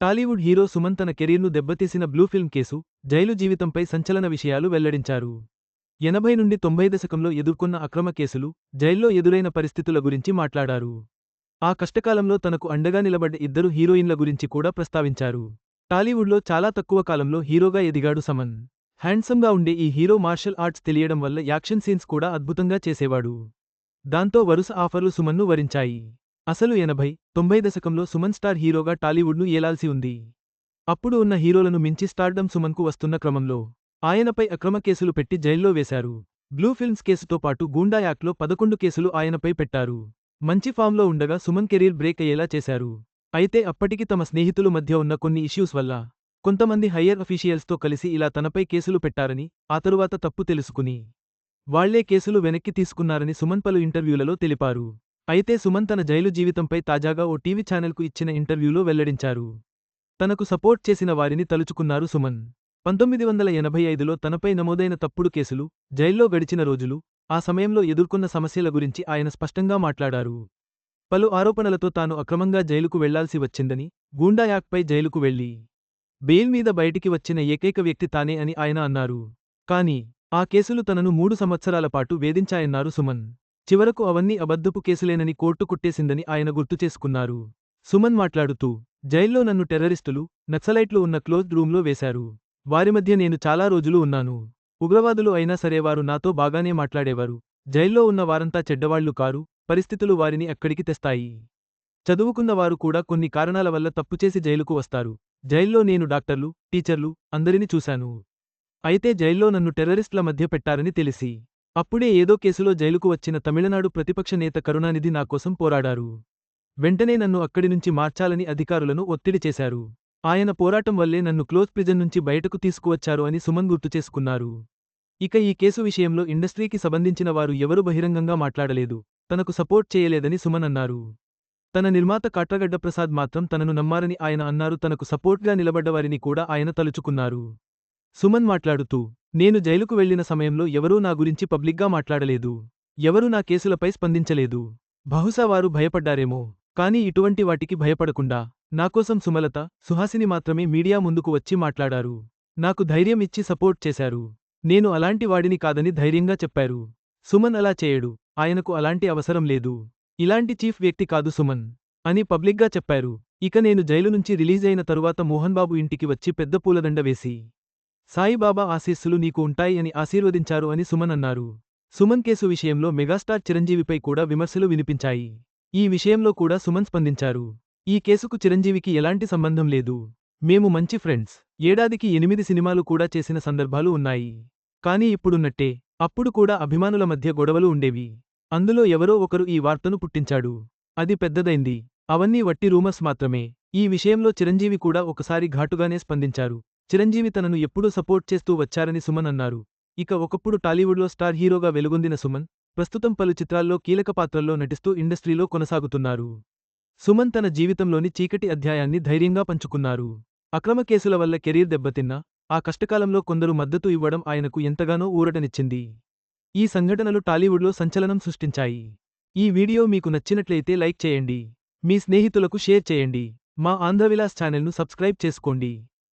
Tollywood hero Suman తన కెరీర్ను దెబ్బతీసిన బ్లూ ఫిల్మ్ కేసు జైలు జీవితంపై సంచలన విషయాలు వెల్లడించారు. ఎనభై నుండి తొంభై దశకంలో ఎదుర్కొన్న అక్రమ కేసులు జైల్లో ఎదురైన పరిస్థితుల గురించి మాట్లాడారు. ఆ కష్టకాలంలో తనకు అండగా నిలబడ్డ ఇద్దరు హీరోయిన్ల గురించి కూడా ప్రస్తావించారు. టాలీవుడ్లో చాలా తక్కువ కాలంలో హీరోగా ఎదిగాడు సమన్. హ్యాండ్సమ్గా ఉండే ఈ హీరో మార్షల్ ఆర్ట్స్ తెలియడం వల్ల యాక్షన్ సీన్స్ కూడా అద్భుతంగా చేసేవాడు. దాంతో వరుస ఆఫర్లు సుమన్ను వరించాయి. అసలు ఎనభై తొంభై దశకంలో సుమన్ స్టార్ హీరోగా టాలీవుడ్ను ఏలాల్సి ఉంది. అప్పుడు ఉన్న హీరోలను మించి స్టార్డమ్ సుమన్కు వస్తున్న క్రమంలో ఆయనపై అక్రమ కేసులు పెట్టి జైల్లో వేశారు. బ్లూ ఫిల్మ్స్ కేసుతో పాటు గూండా యాక్ట్లో పదకొండు కేసులు ఆయనపై పెట్టారు. మంచి ఫామ్లో ఉండగా సుమన్ కెరీర్ బ్రేక్ అయ్యేలా చేశారు. అయితే అప్పటికి తమ స్నేహితులు మధ్య ఉన్న కొన్ని ఇష్యూస్ వల్ల కొంతమంది హయ్యర్ అఫీషియల్స్తో కలిసి ఇలా తనపై కేసులు పెట్టారని ఆ తరువాత తప్పు తెలుసుకుని వాళ్ళే కేసులు వెనక్కి తీసుకున్నారని సుమన్ పలు ఇంటర్వ్యూలలో తెలిపారు. అయితే సుమన్ తన జైలు జీవితంపై తాజాగా ఓ టీవీ ఛానల్కు ఇచ్చిన ఇంటర్వ్యూలో వెల్లడించారు. తనకు సపోర్ట్ చేసిన వారిని తలుచుకున్నారు సుమన్. పంతొమ్మిది వందల ఎనభై ఐదులో తనపై నమోదైన తప్పుడు కేసులు జైల్లో గడిచిన రోజులు ఆ సమయంలో ఎదుర్కొన్న సమస్యల గురించి ఆయన స్పష్టంగా మాట్లాడారు. పలు ఆరోపణలతో తాను అక్రమంగా జైలుకు వెళ్ళాల్సి వచ్చిందని గూండా యాక్పై జైలుకు వెళ్ళి బెయిల్ మీద బయటికి వచ్చిన ఏకైక వ్యక్తి తానే అని ఆయన అన్నారు. కాని ఆ కేసులు తనను మూడు సంవత్సరాల పాటు వేధించాయన్నారు సుమన్. చివరకు అవన్నీ అబద్ధపు కేసులేనని కోర్టు కుట్టేసిందని ఆయన గుర్తుచేసుకున్నారు సుమన్ మాట్లాడుతూ జైల్లో నన్ను టెర్రరిస్టులు నక్సలైట్లు ఉన్న క్లోజ్డ్ రూంలో వేశారు. వారి మధ్య నేను చాలా రోజులు ఉన్నాను. ఉగ్రవాదులు అయినా సరే వారు నాతో బాగానే మాట్లాడేవారు. జైల్లో ఉన్న వారంతా చెడ్డవాళ్ళు కారు పరిస్థితులు వారిని అక్కడికి తెస్తాయి. చదువుకున్నవారు కూడా కొన్ని కారణాల వల్ల తప్పుచేసి జైలుకు వస్తారు. జైల్లో నేను డాక్టర్లు టీచర్లు అందరిని చూశాను. అయితే జైల్లో నన్ను టెర్రరిస్టుల మధ్య పెట్టారని తెలిసి అప్పుడే ఏదో కేసులో జైలుకు వచ్చిన తమిళనాడు ప్రతిపక్ష నేత కరుణానిధి నాకోసం పోరాడారు. వెంటనే నన్ను అక్కడి నుంచి మార్చాలని అధికారులను ఒత్తిడి చేశారు. ఆయన పోరాటం వల్లే నన్ను క్లోజ్ ప్రిజన్ నుంచి బయటకు తీసుకువచ్చారు అని సుమన్ గుర్తు చేసుకున్నారు. ఇక ఈ కేసు విషయంలో ఇండస్ట్రీకి సంబంధించిన వారు ఎవరు బహిరంగంగా మాట్లాడలేదు. తనకు సపోర్ట్ చేయలేదని సుమన్ అన్నారు. తన నిర్మాత కాట్రగడ్డ ప్రసాద్ మాత్రం తనను నమ్మారని ఆయన అన్నారు. తనకు సపోర్ట్గా నిలబడ్డవారిని కూడా ఆయన తలుచుకున్నారు. సుమన్ మాట్లాడుతూ నేను జైలుకు వెళ్ళిన సమయంలో ఎవరూ నా గురించి పబ్లిక్గా మాట్లాడలేదు. ఎవరూ నా కేసులపై స్పందించలేదు. బహుశా వారు భయపడ్డారేమో. కానీ ఇటువంటి వాటికి భయపడకుండా నాకోసం సుమలత సుహాసిని మాత్రమే మీడియా ముందుకు వచ్చి మాట్లాడారు. నాకు ధైర్యం ఇచ్చి సపోర్ట్ చేశారు. నేను అలాంటి వాడిని కాదని ధైర్యంగా చెప్పారు. సుమన్ అలా చేయడు. ఆయనకు అలాంటి అవసరం లేదు. ఇలాంటి చీఫ్ వ్యక్తి కాదు సుమన్ అని పబ్లిక్గా చెప్పారు. ఇక నేను జైలు నుంచి రిలీజ్ అయిన తరువాత మోహన్ బాబు ఇంటికి వచ్చి పెద్ద పూలదండ వేసి సాయిబాబా ఆశీస్సులు నీకు ఉంటాయి అని ఆశీర్వదించారు అని సుమన్ అన్నారు. సుమన్ కేసు విషయంలో మెగాస్టార్ చిరంజీవిపై కూడా విమర్శలు వినిపించాయి. ఈ విషయంలో కూడా సుమన్ స్పందించారు. ఈ కేసుకు చిరంజీవికి ఎలాంటి సంబంధం లేదు. మేము మంచి ఫ్రెండ్స్. ఏడాదికి ఎనిమిది సినిమాలు కూడా చేసిన సందర్భాలు ఉన్నాయి. కానీ ఇప్పుడున్నట్టే అప్పుడు కూడా అభిమానుల మధ్య గొడవలు ఉండేవి. అందులో ఎవరో ఒకరు ఈ వార్తను పుట్టించాడు. అది పెద్దదైంది. అవన్నీ వట్టి రూమర్స్ మాత్రమే. ఈ విషయంలో చిరంజీవి కూడా ఒకసారి ఘాటుగానే స్పందించారు. చిరంజీవి తనను ఎప్పుడూ సపోర్ట్ చేస్తూ వచ్చారని సుమన్ అన్నారు. ఇక ఒకప్పుడు టాలీవుడ్లో స్టార్ హీరోగా వెలుగొందిన సుమన్ ప్రస్తుతం పలు చిత్రాల్లో కీలక పాత్రల్లో నటిస్తూ ఇండస్ట్రీలో కొనసాగుతున్నారు. సుమన్ తన జీవితంలోని చీకటి అధ్యాయాన్ని ధైర్యంగా పంచుకున్నారు. అక్రమ కేసుల వల్ల కెరీర్ దెబ్బతిన్నా ఆ కష్టకాలంలో కొందరు మద్దతు ఇవ్వడం ఆయనకు ఎంతగానో ఊరటనిచ్చింది. ఈ సంఘటనలు టాలీవుడ్లో సంచలనం సృష్టించాయి. ఈ వీడియో మీకు నచ్చినట్లయితే లైక్ చేయండి. మీ స్నేహితులకు షేర్ చేయండి. మా ఆంధ్రవిలాస్ ఛానల్ను సబ్స్క్రైబ్ చేసుకోండి.